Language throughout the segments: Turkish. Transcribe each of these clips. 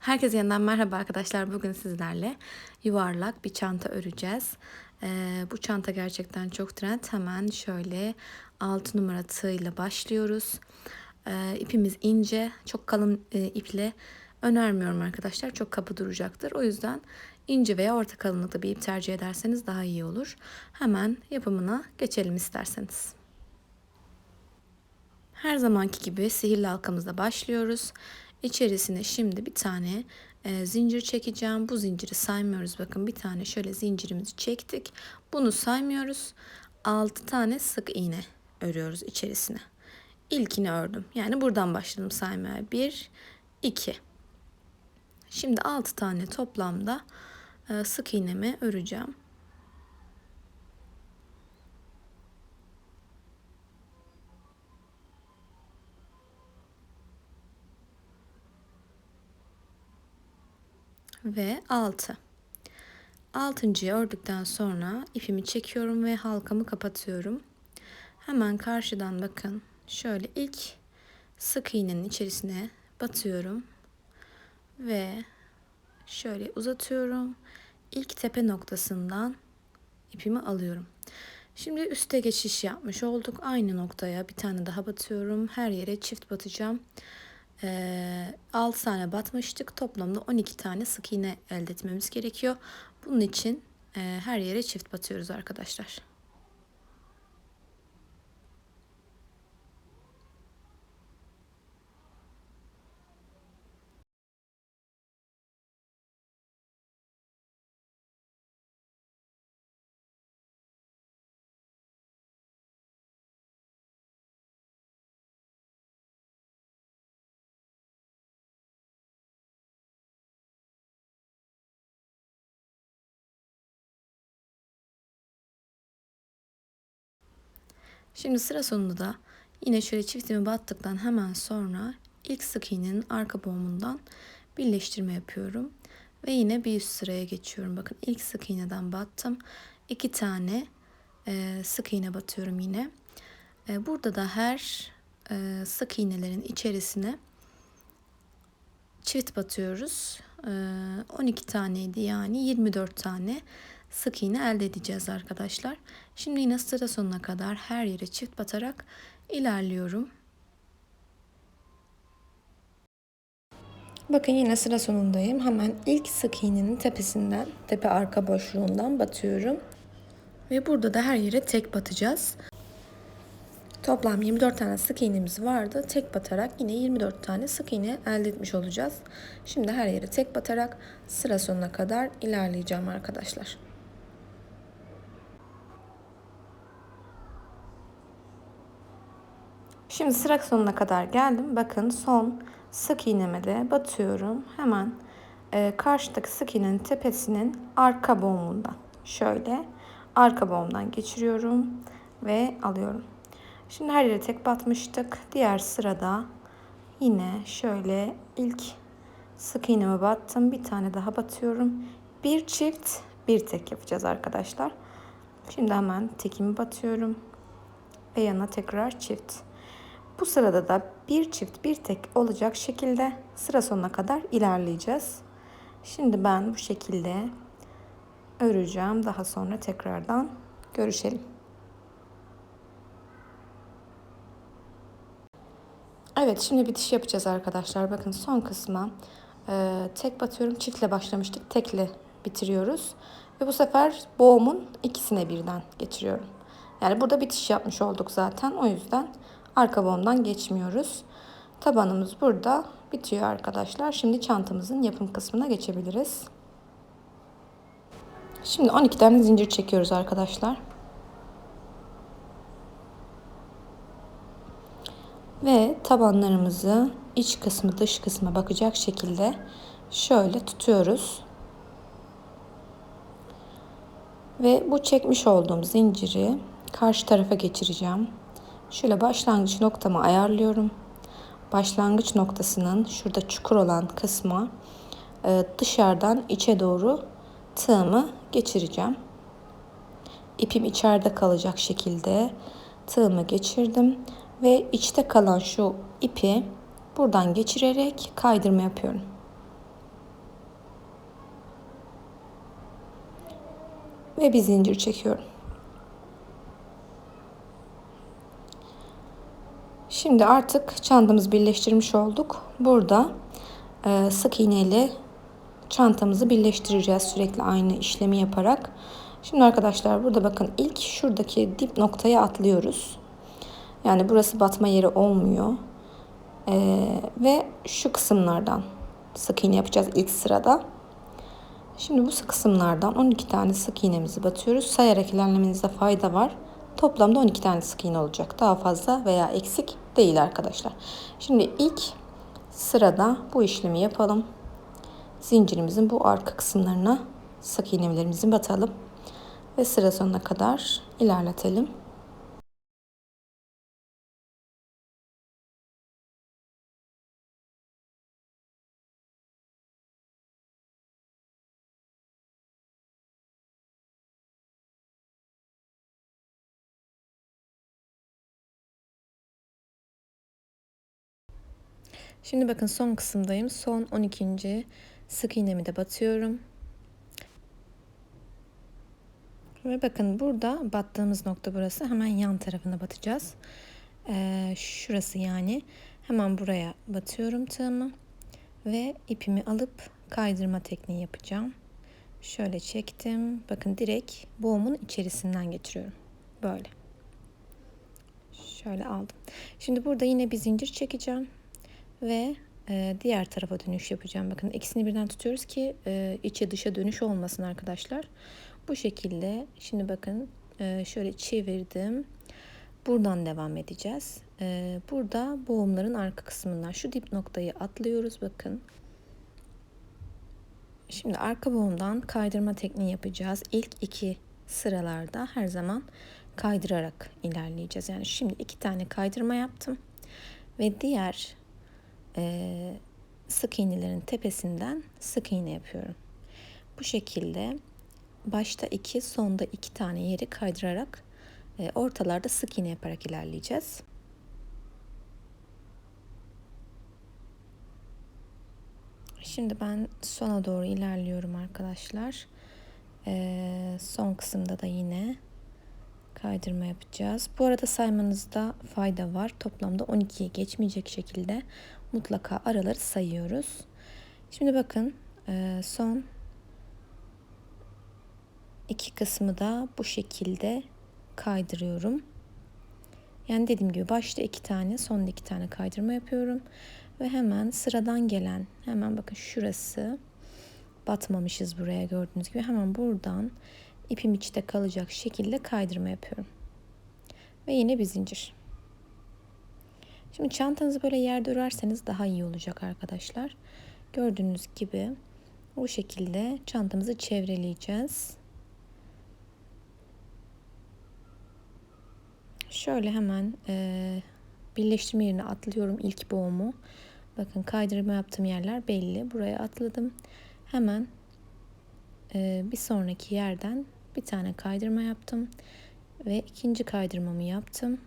Herkese yeniden merhaba arkadaşlar. Bugün sizlerle yuvarlak bir çanta öreceğiz. Ee, bu çanta gerçekten çok trend. Hemen şöyle 6 numara tığ başlıyoruz. Ee, ipimiz ince, çok kalın e, iple önermiyorum arkadaşlar. Çok kapı duracaktır. O yüzden ince veya orta kalınlıkta bir ip tercih ederseniz daha iyi olur. Hemen yapımına geçelim isterseniz. Her zamanki gibi sihirli halkamızla başlıyoruz. İçerisine şimdi bir tane e, zincir çekeceğim. Bu zinciri saymıyoruz. Bakın bir tane şöyle zincirimizi çektik. Bunu saymıyoruz. 6 tane sık iğne örüyoruz içerisine. İlkini ördüm. Yani buradan başladım saymaya. 1 2 Şimdi 6 tane toplamda e, sık iğnemi öreceğim. Ve 6. Altıncıyı ördükten sonra ipimi çekiyorum ve halkamı kapatıyorum. Hemen karşıdan bakın şöyle ilk sık iğnenin içerisine batıyorum ve şöyle uzatıyorum. İlk tepe noktasından ipimi alıyorum. Şimdi üste geçiş yapmış olduk. Aynı noktaya bir tane daha batıyorum. Her yere çift batacağım. 6 ee, tane batmıştık. Toplamda 12 tane sık iğne elde etmemiz gerekiyor. Bunun için e, her yere çift batıyoruz arkadaşlar. Şimdi sıra sonunda da yine şöyle çiftimi battıktan hemen sonra ilk sık iğnenin arka boğumundan birleştirme yapıyorum. Ve yine bir üst sıraya geçiyorum. Bakın ilk sık iğneden battım. iki tane e, sık iğne batıyorum yine. E, burada da her e, sık iğnelerin içerisine çift batıyoruz. E, 12 taneydi yani 24 tane sık iğne elde edeceğiz arkadaşlar. Şimdi yine sıra sonuna kadar her yere çift batarak ilerliyorum. Bakın yine sıra sonundayım. Hemen ilk sık iğnenin tepesinden, tepe arka boşluğundan batıyorum. Ve burada da her yere tek batacağız. Toplam 24 tane sık iğnemiz vardı. Tek batarak yine 24 tane sık iğne elde etmiş olacağız. Şimdi her yere tek batarak sıra sonuna kadar ilerleyeceğim arkadaşlar. Şimdi sıra sonuna kadar geldim. Bakın son sık iğneme de batıyorum. Hemen e, karşıdaki sık iğnenin tepesinin arka boğumundan şöyle arka boğumdan geçiriyorum ve alıyorum. Şimdi her yere tek batmıştık. Diğer sırada yine şöyle ilk sık iğneme battım. Bir tane daha batıyorum. Bir çift bir tek yapacağız arkadaşlar. Şimdi hemen tekimi batıyorum ve yana tekrar çift. Bu sırada da bir çift bir tek olacak şekilde sıra sonuna kadar ilerleyeceğiz. Şimdi ben bu şekilde öreceğim. Daha sonra tekrardan görüşelim. Evet şimdi bitiş yapacağız arkadaşlar. Bakın son kısma e, tek batıyorum. Çiftle başlamıştık. Tekle bitiriyoruz. Ve bu sefer boğumun ikisine birden geçiriyorum. Yani burada bitiş yapmış olduk zaten. O yüzden arka boğumdan geçmiyoruz. Tabanımız burada bitiyor arkadaşlar. Şimdi çantamızın yapım kısmına geçebiliriz. Şimdi 12 tane zincir çekiyoruz arkadaşlar. Ve tabanlarımızı iç kısmı dış kısma bakacak şekilde şöyle tutuyoruz. Ve bu çekmiş olduğum zinciri karşı tarafa geçireceğim. Şöyle başlangıç noktamı ayarlıyorum. Başlangıç noktasının şurada çukur olan kısma e, dışarıdan içe doğru tığımı geçireceğim. İpim içeride kalacak şekilde tığımı geçirdim ve içte kalan şu ipi buradan geçirerek kaydırma yapıyorum. Ve bir zincir çekiyorum. Şimdi artık çantamızı birleştirmiş olduk. Burada e, sık iğne ile çantamızı birleştireceğiz sürekli aynı işlemi yaparak. Şimdi arkadaşlar burada bakın ilk şuradaki dip noktaya atlıyoruz. Yani burası batma yeri olmuyor. Ee, ve şu kısımlardan sık iğne yapacağız ilk sırada. Şimdi bu kısımlardan 12 tane sık iğnemizi batıyoruz. Sayarak ilerlemenizde fayda var. Toplamda 12 tane sık iğne olacak. Daha fazla veya eksik değil arkadaşlar. Şimdi ilk sırada bu işlemi yapalım. Zincirimizin bu arka kısımlarına sık iğnelerimizi batalım ve sıra sonuna kadar ilerletelim. Şimdi bakın son kısımdayım. Son 12. sık iğnemi de batıyorum. Ve bakın burada battığımız nokta burası. Hemen yan tarafına batacağız. Ee, şurası yani. Hemen buraya batıyorum tığımı. Ve ipimi alıp kaydırma tekniği yapacağım. Şöyle çektim. Bakın direkt boğumun içerisinden geçiriyorum. Böyle. Şöyle aldım. Şimdi burada yine bir zincir çekeceğim. Ve e, diğer tarafa dönüş yapacağım. Bakın ikisini birden tutuyoruz ki e, içe dışa dönüş olmasın arkadaşlar. Bu şekilde şimdi bakın e, şöyle çevirdim. Buradan devam edeceğiz. E, burada boğumların arka kısmından şu dip noktayı atlıyoruz bakın. Şimdi arka boğumdan kaydırma tekniği yapacağız. İlk iki sıralarda her zaman kaydırarak ilerleyeceğiz. Yani şimdi iki tane kaydırma yaptım. Ve diğer e, sık iğnelerin tepesinden sık iğne yapıyorum. Bu şekilde başta iki, sonda iki tane yeri kaydırarak e, ortalarda sık iğne yaparak ilerleyeceğiz. Şimdi ben sona doğru ilerliyorum arkadaşlar. E, son kısımda da yine kaydırma yapacağız. Bu arada saymanızda fayda var. Toplamda 12'ye geçmeyecek şekilde mutlaka araları sayıyoruz. Şimdi bakın e, son iki kısmı da bu şekilde kaydırıyorum. Yani dediğim gibi başta iki tane sonda iki tane kaydırma yapıyorum. Ve hemen sıradan gelen hemen bakın şurası batmamışız buraya gördüğünüz gibi hemen buradan ipim içte kalacak şekilde kaydırma yapıyorum. Ve yine bir zincir. Şimdi çantanızı böyle yerde örerseniz daha iyi olacak arkadaşlar. Gördüğünüz gibi bu şekilde çantamızı çevreleyeceğiz. Şöyle hemen e, birleştirme yerine atlıyorum ilk boğumu. Bakın kaydırma yaptığım yerler belli. Buraya atladım. Hemen e, bir sonraki yerden bir tane kaydırma yaptım. Ve ikinci kaydırmamı yaptım.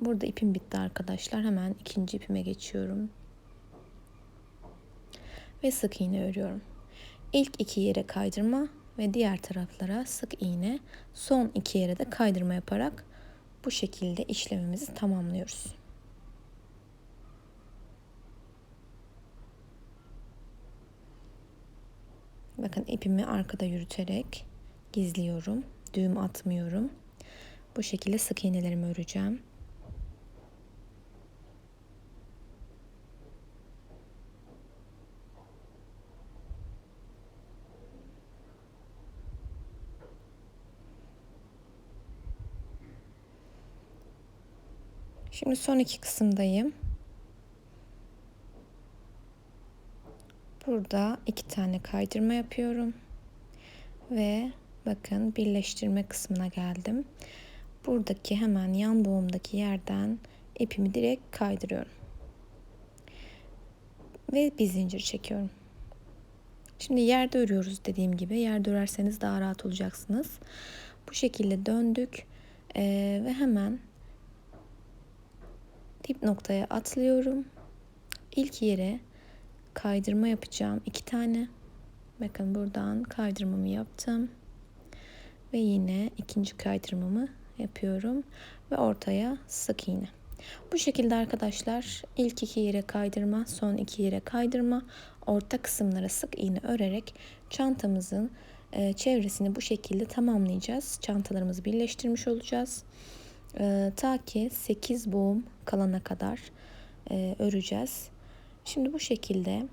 Burada ipim bitti arkadaşlar. Hemen ikinci ipime geçiyorum. Ve sık iğne örüyorum. İlk iki yere kaydırma ve diğer taraflara sık iğne, son iki yere de kaydırma yaparak bu şekilde işlemimizi tamamlıyoruz. Bakın ipimi arkada yürüterek gizliyorum. Düğüm atmıyorum. Bu şekilde sık iğnelerimi öreceğim. Şimdi son iki kısımdayım. Burada iki tane kaydırma yapıyorum. Ve bakın birleştirme kısmına geldim. Buradaki hemen yan boğumdaki yerden ipimi direkt kaydırıyorum. Ve bir zincir çekiyorum. Şimdi yerde örüyoruz dediğim gibi. Yerde örerseniz daha rahat olacaksınız. Bu şekilde döndük. Ee, ve hemen dip noktaya atlıyorum. İlk yere kaydırma yapacağım. iki tane. Bakın buradan kaydırmamı yaptım. Ve yine ikinci kaydırmamı yapıyorum. Ve ortaya sık iğne. Bu şekilde arkadaşlar ilk iki yere kaydırma, son iki yere kaydırma, orta kısımlara sık iğne örerek çantamızın e, çevresini bu şekilde tamamlayacağız. Çantalarımızı birleştirmiş olacağız. E, ta ki 8 boğum kalana kadar e, öreceğiz. Şimdi bu şekilde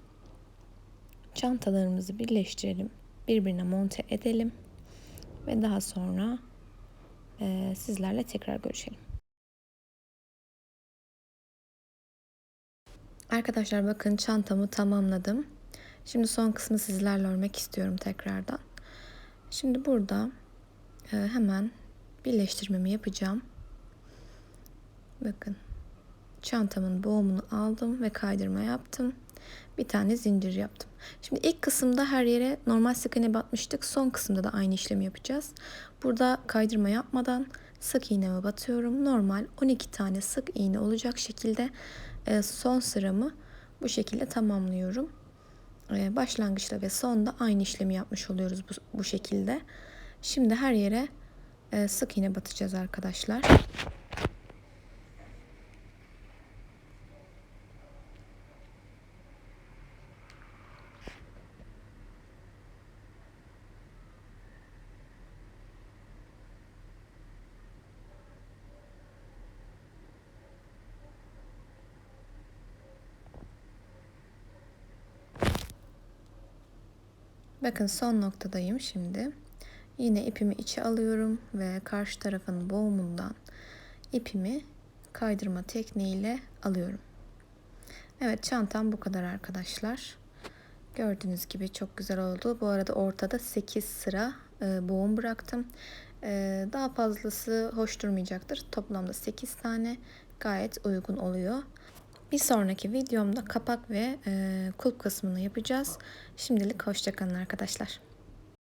çantalarımızı birleştirelim. Birbirine monte edelim. Ve daha sonra e, sizlerle tekrar görüşelim. Arkadaşlar bakın çantamı tamamladım. Şimdi son kısmı sizlerle örmek istiyorum tekrardan. Şimdi burada e, hemen birleştirmemi yapacağım. Bakın çantamın boğumunu aldım ve kaydırma yaptım. Bir tane zincir yaptım. Şimdi ilk kısımda her yere normal sık iğne batmıştık. Son kısımda da aynı işlemi yapacağız. Burada kaydırma yapmadan sık iğneme batıyorum. Normal 12 tane sık iğne olacak şekilde e, son sıramı bu şekilde tamamlıyorum. E, başlangıçta ve sonda aynı işlemi yapmış oluyoruz bu, bu şekilde. Şimdi her yere e, sık iğne batacağız arkadaşlar. Bakın son noktadayım şimdi. Yine ipimi içe alıyorum ve karşı tarafın boğumundan ipimi kaydırma tekniğiyle alıyorum. Evet çantam bu kadar arkadaşlar. Gördüğünüz gibi çok güzel oldu. Bu arada ortada 8 sıra e, boğum bıraktım. E, daha fazlası hoş durmayacaktır. Toplamda 8 tane gayet uygun oluyor. Bir sonraki videomda kapak ve kulp kısmını yapacağız. Şimdilik hoşçakalın arkadaşlar.